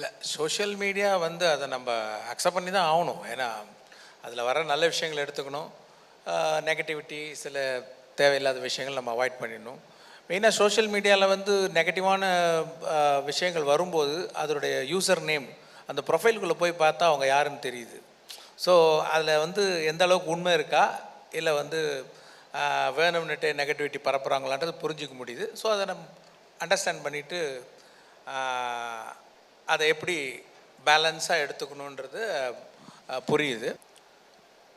இல்லை social media வந்து அதை நம்ம அக்செப்ட் பண்ணி தான் ஆகணும். ஏன்னா அதில் வர நல்ல விஷயங்கள் எடுத்துக்கணும். நெகட்டிவிட்டி சில தேவையில்லாத விஷயங்கள் நம்ம அவாய்ட் பண்ணிடணும். மெயினாக சோஷியல் மீடியாவில் வந்து நெகட்டிவான விஷயங்கள் வரும்போது அதனுடைய யூசர் நேம் அந்த ப்ரொஃபைலுக்குள்ளே போய் பார்த்தா அவங்க யாருன்னு தெரியுது. ஸோ அதில் வந்து எந்த அளவுக்கு உண்மை இருக்கா இல்லை வந்து வேணும்னுட்டு நெகட்டிவிட்டி பரப்புகிறாங்களான்றது புரிஞ்சிக்க முடியுது. ஸோ அதை நம்ம அண்டர்ஸ்டாண்ட் பண்ணிவிட்டு அதை எப்படி பேலன்ஸாக எடுத்துக்கணுன்றது புரியுது.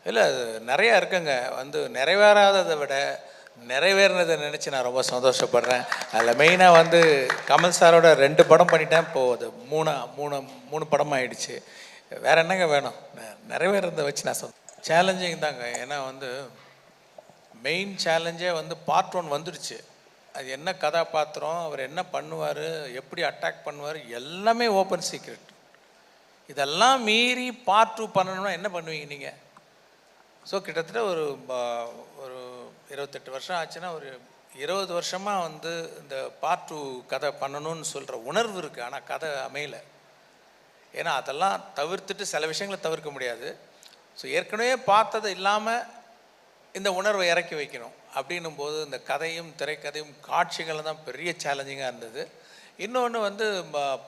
இல்லை அது நிறையா இருக்குங்க. வந்து நிறைவேறாததை விட நிறைவேறினதை நினச்சி நான் ரொம்ப சந்தோஷப்படுறேன். அதில் மெயினாக வந்து கமல் சாரோட ரெண்டு படம் பண்ணிட்டேன். இப்போது அது மூணா மூணு மூணு படம் ஆயிடுச்சு. வேற என்னங்க வேணும்? நெ- நிறைவேறதை வச்சு நான் சொல் சேலஞ்சிங் தாங்க. ஏன்னா வந்து மெயின் சேலஞ்சே வந்து பார்ட் ஒன் வந்துடுச்சு. அது என்ன கதாபாத்திரம் அவர் என்ன பண்ணுவார் எப்படி அட்டாக் பண்ணுவார் எல்லாமே ஓப்பன் சீக்ரெட் இதெல்லாம் மீறி பார்ட் டூ பண்ணணும்னா என்ன பண்ணுவீங்க நீங்கள் ஸோ கிட்டத்தட்ட ஒரு ப- ஒரு இருபத்தெட்டு வருஷம் ஆச்சுன்னா ஒரு இருபது வருஷமாக வந்து இந்த பார்ட் டூ கதை பண்ணணும்னு சொல்கிற உணர்வு இருக்குது ஆனால் கதை அமையலை. ஏன்னா அதெல்லாம் தவிர்த்துட்டு சில விஷயங்களை தவிர்க்க முடியாது. ஸோ ஏற்கனவே பார்த்தது இல்லாமல் இந்த உணர்வை இறக்கி வைக்கணும். அப்படின்னும் போது இந்த கதையும் திரைக்கதையும் காட்சிகள் தான் பெரிய சேலஞ்சிங்காக இருந்தது. இன்னொன்று வந்து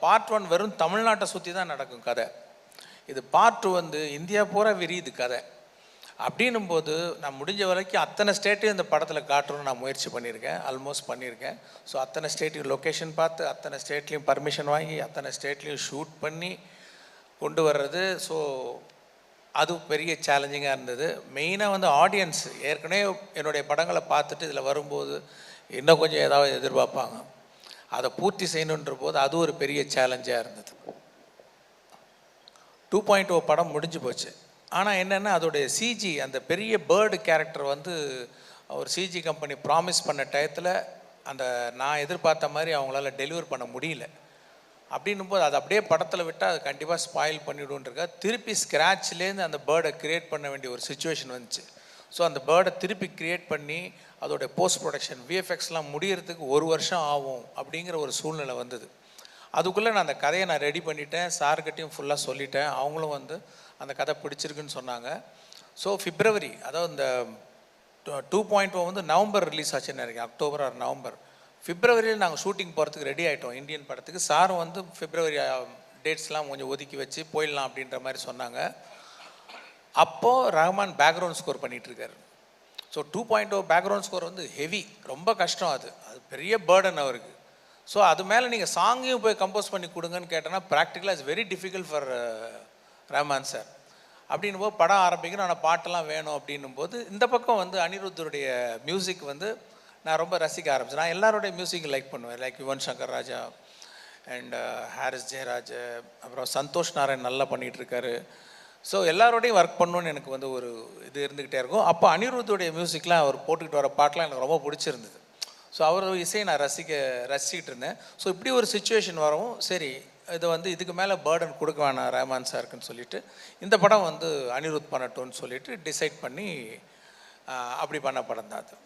பார்ட் ஒன் வெறும் தமிழ்நாட்டை சுற்றி தான் நடக்கும் கதை. இது பார்ட் டூ வந்து இந்தியா பூரா விரியுது கதை. அப்படின்னும் போது நான் முடிஞ்ச வரைக்கும் அத்தனை ஸ்டேட்டையும் இந்த படத்தில் காட்டணும்னு நான் முயற்சி பண்ணியிருக்கேன். ஆல்மோஸ்ட் பண்ணியிருக்கேன். ஸோ அத்தனை ஸ்டேட்டையும் லொக்கேஷன் பார்த்து அத்தனை ஸ்டேட்லேயும் பர்மிஷன் வாங்கி அத்தனை ஸ்டேட்லேயும் ஷூட் பண்ணி கொண்டு வர்றது. ஸோ அது பெரிய சேலஞ்சிங்காக இருந்தது. மெயினாக வந்து ஆடியன்ஸ் ஏற்கனவே என்னுடைய படங்களை பார்த்துட்டு இதில் வரும்போது இன்னும் கொஞ்சம் ஏதாவது எதிர்பார்ப்பாங்க. அதை பூர்த்தி செய்யணுன்ற போது அது ஒரு பெரிய சேலஞ்சாக இருந்தது. டூ பாயிண்ட் ஓ படம் முடிஞ்சு போச்சு. ஆனால் என்னென்னா அதோடைய சிஜி அந்த பெரிய பேர்டு கேரக்டர் வந்து ஒரு சிஜி கம்பெனி ப்ராமிஸ் பண்ண டயத்தில் அந்த நான் எதிர்பார்த்த மாதிரி அவங்களால டெலிவர் பண்ண முடியல. அப்படின்னும் போது அது அப்படியே படத்தில் விட்டால் அது கண்டிப்பாக ஸ்பாயில் பண்ணிவிடுன்றக்கா திருப்பி ஸ்க்ராட்ச்லேருந்து அந்த பேர்டை க்ரியேட் பண்ண வேண்டிய ஒரு சுச்சுவேஷன் வந்துச்சு. ஸோ அந்த பேர்டை திருப்பி க்ரியேட் பண்ணி அதோடைய போஸ்ட் ப்ரொடக்ஷன் விஎஃப்எக்ஸ்லாம் முடியறதுக்கு ஒரு வருஷம் ஆகும் அப்படிங்கிற ஒரு சூழ்நிலை வந்தது. அதுக்குள்ளே நான் அந்த கதையை நான் ரெடி பண்ணிட்டேன். சார்கிட்டையும் ஃபுல்லாக சொல்லிட்டேன். அவங்களும் வந்து அந்த கதை பிடிச்சிருக்குன்னு சொன்னாங்க. ஸோ பிப்ரவரி அதாவது இந்த டூ பாயிண்ட் oh வந்து நவம்பர் ரிலீஸ் ஆச்சுன்னு நினைக்கிறேன். அக்டோபர் ஆர் நவம்பர் பிப்ரவரியில் நாங்கள் ஷூட்டிங் போகிறதுக்கு ரெடி ஆகிட்டோம் இந்தியன் படத்துக்கு. சாரும் வந்து பிப்ரவரி டேட்ஸ்லாம் கொஞ்சம் ஒதுக்கி வச்சு போயிடலாம் அப்படின்ற மாதிரி சொன்னாங்க. அப்போது Rahman background score பண்ணிகிட்ருக்கார் so two point oh background score வந்து ஹெவி ரொம்ப கஷ்டம் அது. அது பெரிய பேர்டன் அவருக்கு. ஸோ அது மேலே நீங்கள் சாங்கையும் போய் கம்போஸ் பண்ணி கொடுங்கன்னு கேட்டோன்னா ப்ராக்டிக்கலாக it's very difficult for Rahman sir அப்படின்னும் போது படம் ஆரம்பிக்கணும் ஆனால் பாட்டெல்லாம் வேணும் அப்படின்னும் போது இந்த பக்கம் வந்து அனிருத்தருடைய மியூசிக் வந்து நான் ரொம்ப ரசிக்க ஆரம்பிச்சேன். நான் எல்லாருடைய மியூசிக் லைக் பண்ணுவேன். லைக் யுவன் சங்கர் ராஜா அண்ட் ஹாரிஸ் ஜெயராஜ் அப்புறம் சந்தோஷ் நாராயண் நல்லா பண்ணிகிட்ருக்காரு ஸோ எல்லாரோடையும் ஒர்க் பண்ணணும்னு எனக்கு வந்து ஒரு இது இருந்துக்கிட்டே இருக்கும். அப்போ அனிருத்துடைய மியூசிக்லாம் அவர் போட்டுக்கிட்டு வர பாட்டெலாம் எனக்கு ரொம்ப பிடிச்சிருந்தது. ஸோ அவர் இசையை நான் ரசிக்க ரசிக்கிட்டு இருந்தேன். ஸோ இப்படி ஒரு சுச்சுவேஷன் வரவும் சரி இது வந்து இதுக்கு மேலே பேர்டன் கொடுக்க வேணாம் ரஹ்மான் சாருக்குன்னு சொல்லிட்டு இந்த படம் வந்து அனிருத் பண்ணட்டும்னு சொல்லிட்டு டிசைட் பண்ணி அப்படி பண்ண படம் தான் அது.